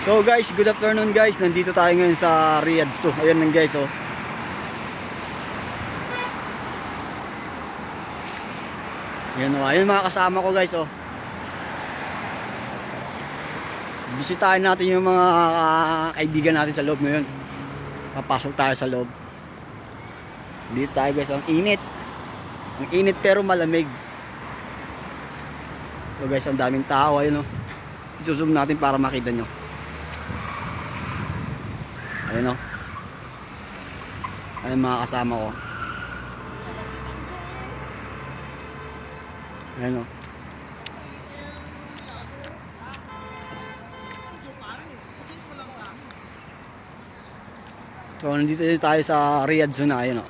So guys, good afternoon guys. Nandito tayo ngayon sa Riyadh. So, ayan lang guys, oh. Ayan oh, ayun mga kasama ko guys, oh. Bisitahin natin yung mga ah, kaibigan natin sa loob ngayon. Papasok tayo sa loob. Dito tayo guys, ang init. Ang init pero malamig. So guys, ang daming tao, ayun oh. Isusum natin para makita nyo. Ayun o. Ayun mga kasama ko. Ayun o. So nandito tayo sa Riyadh Zona. Ayun o.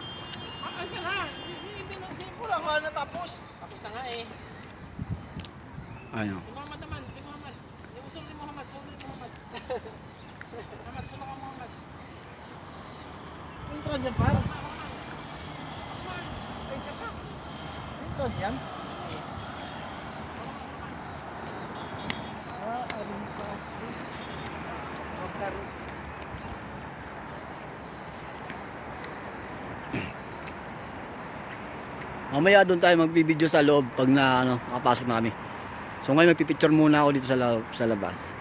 Eh. Ayun o. Muhammad naman, Muhammad. Muhammad, Muhammad. Muhammad, Muhammad. Entrance yan, par. Entrance yan. Ah, Arisa Street. Magkaroon. Mamaya doon tayo magbibideo sa loob pag na ano, makapasok na. So ngayon magpipicture muna ako dito sa, la- sa labas.